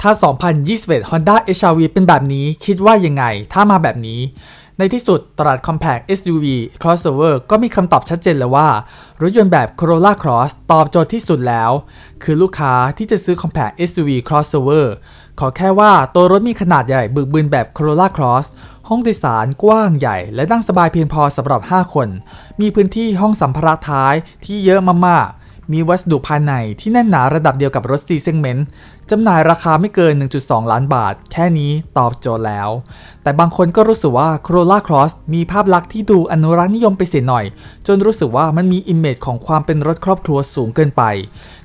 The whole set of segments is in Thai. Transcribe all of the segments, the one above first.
ถ้า 2021 Honda HR-V เป็นแบบนี้คิดว่ายังไง ถ้ามาแบบนี้ ในที่สุดตลาด Compact SUV Crossover ก็มีคำตอบชัดเจนเลยว่า รถยนต์แบบ Corolla Cross ตอบโจทย์ที่สุดแล้ว คือลูกค้าที่จะซื้อ Compact SUV Crossover ขอแค่ว่าตัวรถมีขนาดใหญ่บึกบึนแบบ Corolla Cross ห้องโดยสารกว้างใหญ่ และนั่งสบายเพียงพอสำหรับ 5 คน มีพื้นที่ห้องสัมภาระท้ายที่เยอะมากๆ มีวัสดุภายในที่แน่นหนาระดับเดียวกับรถ C Segment จำหน่ายราคาไม่เกิน 1.2 ล้านบาท แค่นี้ตอบโจทย์แล้ว แต่บางคนก็รู้สึกว่า Corolla Cross มีภาพลักษณ์ที่ดูอนุรักษ์นิยมไปเสียหน่อย จนรู้สึกว่ามันมีอิมเมจของความเป็นรถครอบครัวสูงเกินไป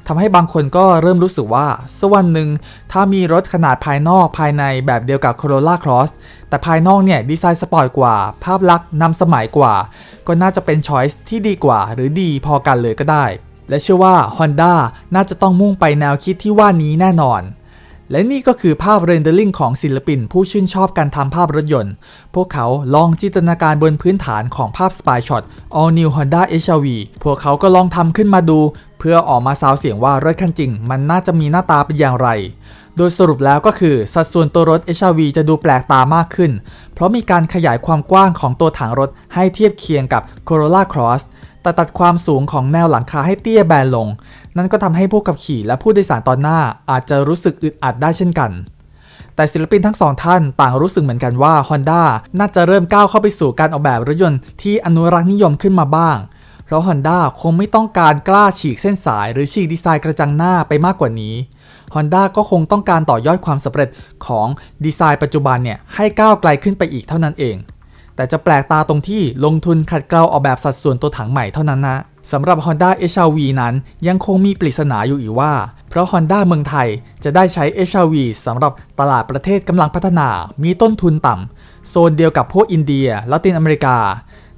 ทำให้บางคนก็เริ่มรู้สึกว่าสักวันหนึ่งถ้ามีรถขนาดภายนอกภายในแบบเดียวกับ Corolla Cross แต่ภายนอกเนี่ยดีไซน์สปอร์ตกว่า ภาพลักษณ์นำสมัยกว่า ก็น่าจะเป็นช้อยส์ที่ดีกว่า หรือดีพอกันเลยก็ได้ และเชื่อว่า Honda น่าจะต้องมุ่งไปแนวคิดที่ว่านี้แน่นอน และนี่ก็คือภาพเรนเดอร์ลิงของศิลปินผู้ชื่นชอบการทำภาพรถยนต์ พวกเขาลองจินตนาการบนพื้นฐานของภาพสปายช็อต All New Honda HR-V พวกเขาก็ลองทำขึ้นมาดู เพื่อออกมาซาวเสียงว่ารถคันจริง มันน่าจะมีหน้าตาเป็นอย่างไรโดยสรุปแล้วก็คือ สัดส่วนตัวรถ HR-V จะดูแปลกตามากขึ้น เพราะมีการขยายความกว้างของตัวถังรถให้เทียบเคียงกับ Corolla Cross แต่ตัดความสูงของแนวหลังคาให้เตี้ยแบนลง นั่นก็ทำให้ผู้ขับขี่และผู้โดยสารตอนหน้าอาจจะรู้สึกอึดอัดได้เช่นกัน แต่ศิลปินทั้งสองท่านต่างรู้สึกเหมือนกันว่า Honda น่าจะเริ่มก้าวเข้าไปสู่การออกแบบรถยนต์ที่อนุรักษ์นิยมขึ้นมาบ้าง เพราะ Honda คงไม่ต้องการกล้าฉีกเส้นสาย หรือฉีกดีไซน์กระจังหน้าไปมากกว่านี้ Honda ก็คงต้องการต่อยอดความสำเร็จของดีไซน์ปัจจุบันเนี่ยให้ก้าวไกลขึ้นไปอีกเท่านั้นเอง แต่จะแปลกตาตรงที่ลงทุนขัดเกลาออกแบบสัดส่วนตัวถังใหม่เท่านั้นนะสำหรับ Honda HR-V นั้นยังคงมีปริศนาอยู่อีกว่า เพราะ Honda เมืองไทยจะได้ใช้ HR-V สำหรับตลาดประเทศกำลังพัฒนา มีต้นทุนต่ำ โซนเดียวกับพวกอินเดียละตินอเมริกา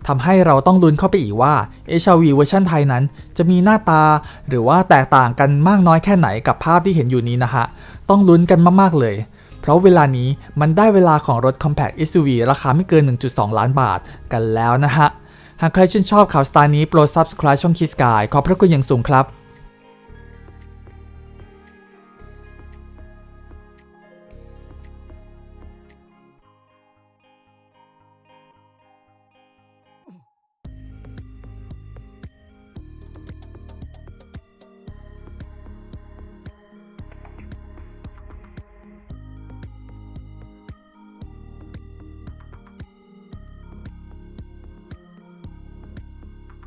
ทำให้เราต้องลุ้นเข้าไปอีกว่า HR-V เวอร์ชันไทยนั้น จะมีหน้าตา หรือว่าแตกต่างกันมากน้อยแค่ไหนกับภาพที่เห็นอยู่นี้นะฮะ ต้องลุ้นกันมากๆเลย เพราะเวลานี้มันได้เวลาของรถ Compact SUV ราคาไม่เกิน 1.2 ล้านบาทกันแล้วนะฮะ หากใครชื่นชอบข่าวสไตล์นี้โปรด subscribe ช่องคิสกายขอบพระคุณอย่างสูงครับ